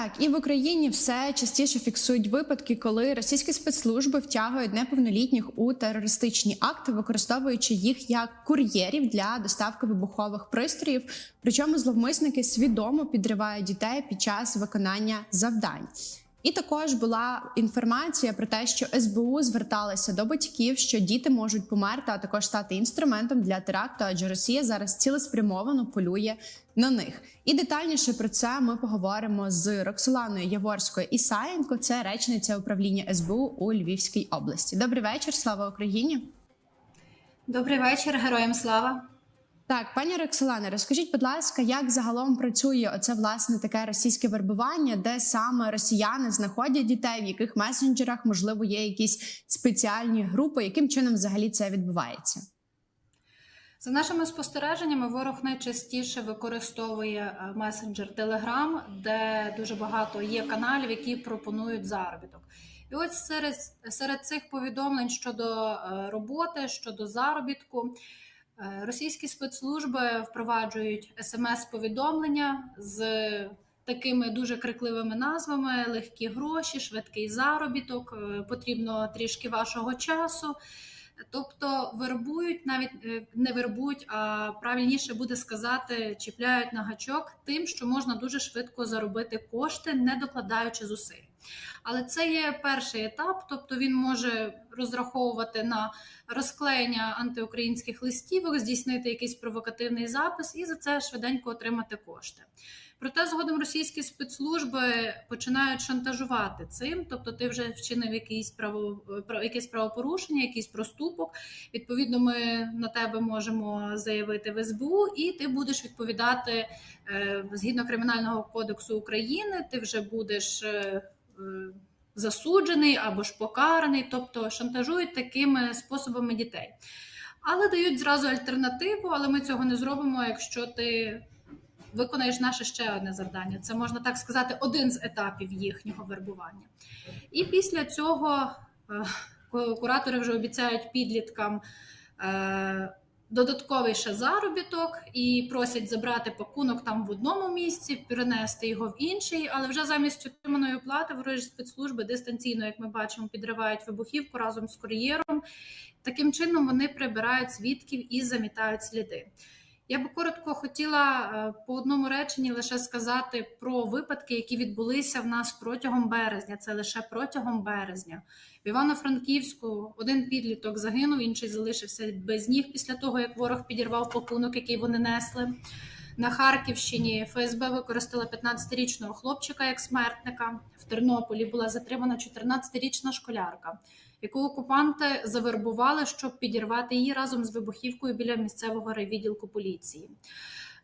Так, і в Україні все частіше фіксують випадки, коли російські спецслужби втягують неповнолітніх у терористичні акти, використовуючи їх як кур'єрів для доставки вибухових пристроїв. Причому зловмисники свідомо підривають дітей під час виконання завдань. І також була інформація про те, що СБУ зверталася до батьків, що діти можуть померти, а також стати інструментом для теракту, адже Росія зараз цілеспрямовано полює на них. І детальніше про це ми поговоримо з Роксоланою Яворською Ісаєнко, це речниця управління СБУ у Львівській області. Добрий вечір, слава Україні! Добрий вечір, героям слава. Так, пані Роксолане, розкажіть, будь ласка, як загалом працює оце власне таке російське вербування, де саме росіяни знаходять дітей, в яких месенджерах можливо є якісь спеціальні групи, яким чином взагалі це відбувається? За нашими спостереженнями, ворог найчастіше використовує е, месенджер Telegram, де дуже багато є каналів, які пропонують заробіток. І ось серед, серед цих повідомлень щодо е, роботи, щодо заробітку, російські спецслужби впроваджують смс-повідомлення з такими дуже крикливими назвами: легкі гроші, швидкий заробіток, е, потрібно трішки вашого часу. Тобто вербують, навіть е, не вербують, а правильніше буде сказати, чіпляють на гачок тим, що можна дуже швидко заробити кошти, не докладаючи зусиль. Але це є перший етап, тобто він може розраховувати на розклеєння антиукраїнських листівок, здійснити якийсь провокативний запис і за це швиденько отримати кошти. Проте згодом російські спецслужби починають шантажувати цим, тобто ти вже вчинив якийсь право якесь правопорушення, якийсь проступок. Відповідно, ми на тебе можемо заявити в СБУ, і ти будеш відповідати е, згідно кримінального кодексу України. Ти вже будеш е, засуджений або ж покараний, тобто шантажують такими способами дітей. Але дають зразу альтернативу, але ми цього не зробимо, якщо ти виконаєш наше ще одне завдання. Це можна так сказати, один з етапів їхнього вербування. І після цього е, куратори вже обіцяють підліткам. Додатковий ще заробіток і просять забрати пакунок там в одному місці, перенести його в інший, але вже замість отриманої оплати ворожі спецслужби дистанційно, як ми бачимо, підривають вибухівку разом з кур'єром. Таким чином вони прибирають свідків і замітають сліди. Я би коротко хотіла е, по одному реченні лише сказати про випадки, які відбулися в нас протягом березня. Це лише протягом березня. В Івано-Франківську один підліток загинув, інший залишився без ніг після того, як ворог підірвав пакунок, який вони несли. На Харківщині ФСБ використала 15-річного хлопчика як смертника. В Тернополі була затримана 14-річна школярка, яку окупанти завербували, щоб підірвати її разом з вибухівкою біля місцевого райвідділку поліції.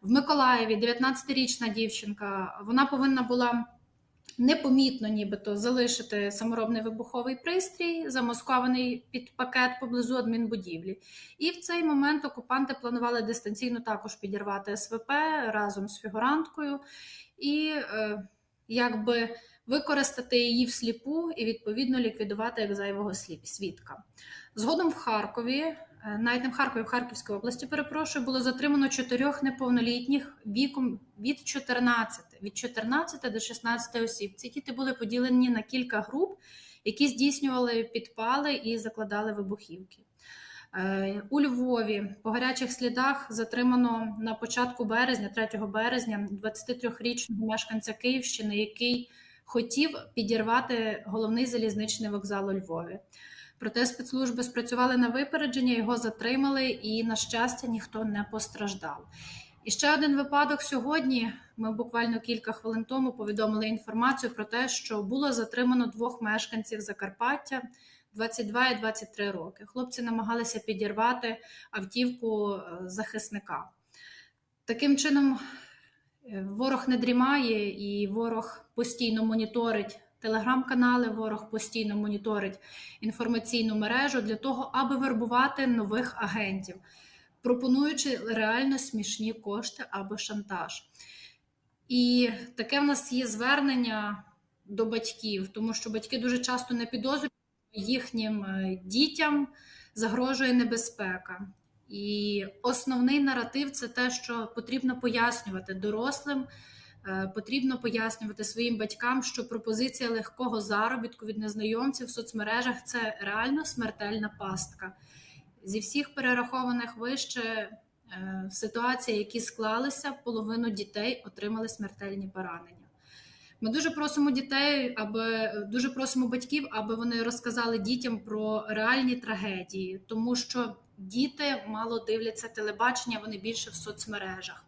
В Миколаєві 19-річна дівчинка вона повинна була непомітно, нібито залишити саморобний вибуховий пристрій, замаскований під пакет поблизу адмінбудівлі. І в цей момент окупанти планували дистанційно також підірвати СВП разом з фігуранткою і е, якби використати її всліпу і відповідно ліквідувати як зайвого свідка. Згодом в Харкові. Навіть не в Харкові, в Харківській області, перепрошую, було затримано чотирьох неповнолітніх віком від 14 від 14 до 16 осіб. Ці діти були поділені на кілька груп, які здійснювали підпали і закладали вибухівки. У Львові по гарячих слідах затримано на початку березня, 3 березня, 23-річного мешканця Київщини, який хотів підірвати головний залізничний вокзал у Львові. Проте спецслужби спрацювали на випередження, його затримали, і, на щастя, ніхто не постраждав. І ще один випадок сьогодні. Ми буквально кілька хвилин тому повідомили інформацію про те, що було затримано двох мешканців Закарпаття 22 і 23 роки. Хлопці намагалися підірвати автівку е, захисника. Таким чином, ворог не дрімає, і ворог постійно моніторить телеграм-канали. Ворог постійно моніторить інформаційну мережу для того, аби вербувати нових агентів, пропонуючи реально смішні кошти або шантаж. І таке в нас є звернення до батьків, тому що батьки дуже часто не підозрюють, що їхнім е, дітям загрожує небезпека. І основний наратив це те, що потрібно пояснювати дорослим е, потрібно пояснювати своїм батькам, що пропозиція легкого заробітку від незнайомців в соцмережах це реально смертельна пастка. Зі всіх перерахованих вище е, ситуацій, які склалися, половину дітей отримали смертельні поранення. Ми дуже просимо дітей, аби дуже просимо батьків, аби вони розказали дітям про реальні трагедії, тому що діти мало дивляться телебачення, вони більше в соцмережах.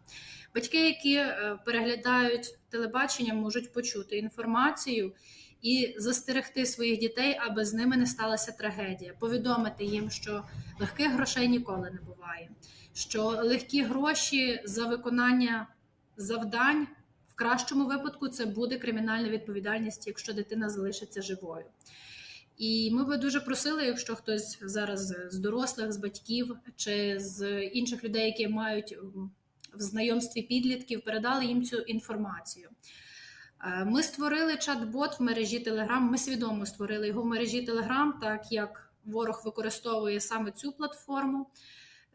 Батьки, які е, переглядають телебачення, можуть почути інформацію і застерегти своїх дітей, аби з ними не сталася трагедія, повідомити їм, що легких грошей ніколи не буває, що легкі гроші за виконання завдань в кращому випадку це буде кримінальна відповідальність, якщо дитина залишиться живою. І ми би дуже просили, якщо хтось зараз з дорослих, з батьків чи з інших людей, які мають в знайомстві підлітків, передали їм цю інформацію. Е, Ми створили чат-бот в мережі Telegram, Ми свідомо створили його в мережі Telegram, так як ворог використовує саме цю платформу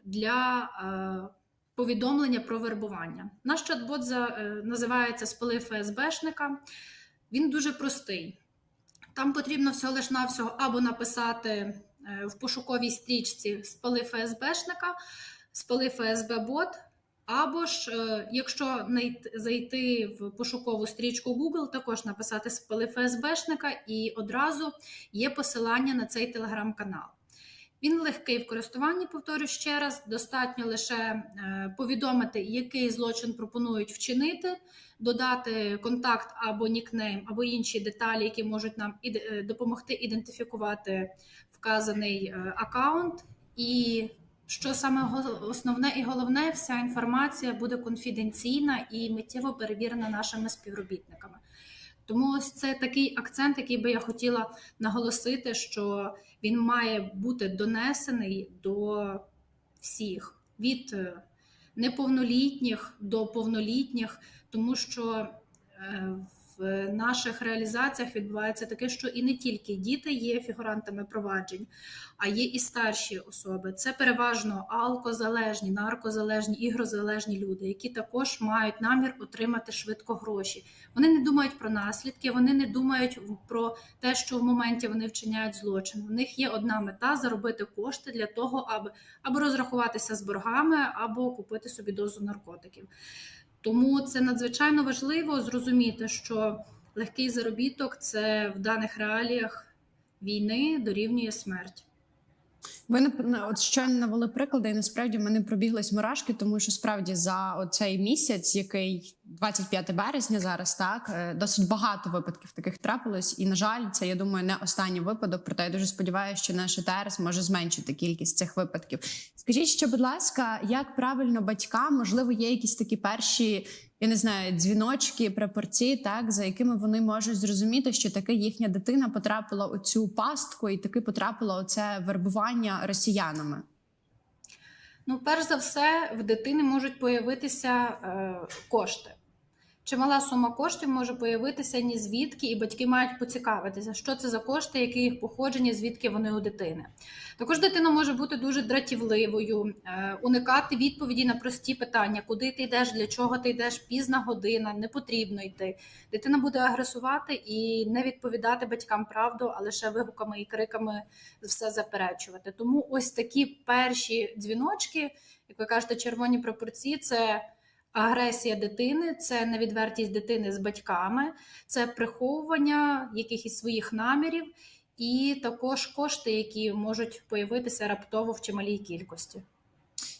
для е, повідомлення про вербування. Наш чат-бот е, називається Спали ФСБшника. Він дуже простий. Там потрібно всього лиш навсього або написати е, в пошуковій стрічці Спали ФСБшника, спали ФСБ-бот, або ж, е, якщо зайти в пошукову стрічку Google, також написати спали ФСБшника, і одразу є посилання на цей телеграм-канал. Він легкий в користуванні, повторю ще раз. Достатньо лише е, повідомити, який злочин пропонують вчинити, додати контакт або нікнейм, або інші деталі, які можуть нам іде- е, допомогти ідентифікувати вказаний е, аккаунт. І що саме основне і головне, вся інформація буде конфіденційна і миттєво перевірена нашими співробітниками. Тому ось це такий акцент, який би я хотіла наголосити, що він має бути донесений до всіх від е, неповнолітніх до повнолітніх, тому що е, в наших реалізаціях відбувається таке, що і не тільки діти є фігурантами проваджень, а є і старші особи. Це переважно алкозалежні, наркозалежні, ігрозалежні люди, які також мають намір отримати швидко гроші. Вони не думають про наслідки, вони не думають про те, що в моменті вони вчиняють злочин. У них є одна мета заробити кошти для того, аби або розрахуватися з боргами, або купити собі дозу наркотиків. Тому це надзвичайно важливо зрозуміти, що легкий заробіток це в даних реаліях війни дорівнює смерть. Ви от щойно навели приклади, і насправді в мене пробіглись мурашки, тому що справді за цей місяць, який 25 березня зараз, так е, досить багато випадків таких трапилось. І на жаль, це я думаю, не останній випадок. Проте я дуже сподіваюся, що наш ЕТР зможе зменшити кількість цих випадків. Скажіть, ще, будь ласка, як правильно батькам, можливо, є якісь такі перші. Я не знаю, дзвіночки, прапорці, так за якими вони можуть зрозуміти, що таки їхня дитина потрапила у цю пастку, і таки потрапила у це вербування росіянами. Ну, перш за все, в дитини можуть появитися е, кошти. Чимала сума коштів може появитися ні звідки, і батьки мають поцікавитися, що це за кошти, які їх походження, звідки вони у дитини. Також дитина може бути дуже дратівливою, е, уникати відповіді на прості питання: куди ти йдеш, для чого ти йдеш, пізна година, не потрібно йти. Дитина буде агресувати і не відповідати батькам правду, а лише вигуками і криками все заперечувати. Тому ось такі перші дзвіночки, як ви кажете, червоні пропорції, це агресія дитини, це невідвертість дитини з батьками, це приховування якихось своїх намірів, і також кошти, які можуть появитися раптово в чималій кількості.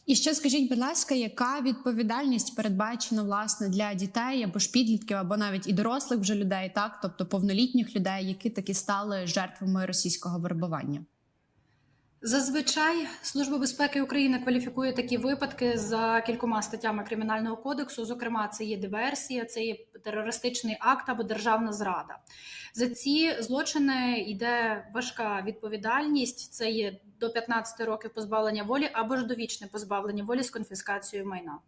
І ще скажіть, будь ласка, яка відповідальність передбачена власне для дітей або ж підлітків, або навіть і дорослих вже людей, так тобто повнолітніх людей, які таки стали жертвами російського вербування? Зазвичай Служба безпеки України кваліфікує такі випадки за кількома статтями кримінального кодексу. Зокрема, це є диверсія, це є терористичний акт або державна зрада. За ці злочини йде важка відповідальність. Це є до 15 років позбавлення волі або ж довічне позбавлення волі з конфіскацією майна.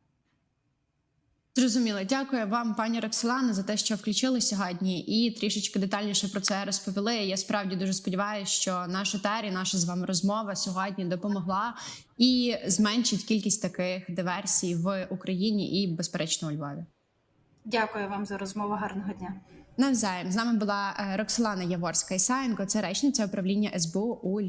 Зрозуміло. Дякую вам, пані Роксолана, за те, що включили сьогодні і трішечки детальніше про це розповіли. Я справді дуже сподіваюся, що наша тері, наша з вами розмова сьогодні допомогла і зменшить кількість таких диверсій в Україні і, безперечно, у Львові. Дякую вам за розмову. Гарного дня. Навзаєм з нами була е, Роксолана Яворська Ісаєнко, це речниця управління СБУ у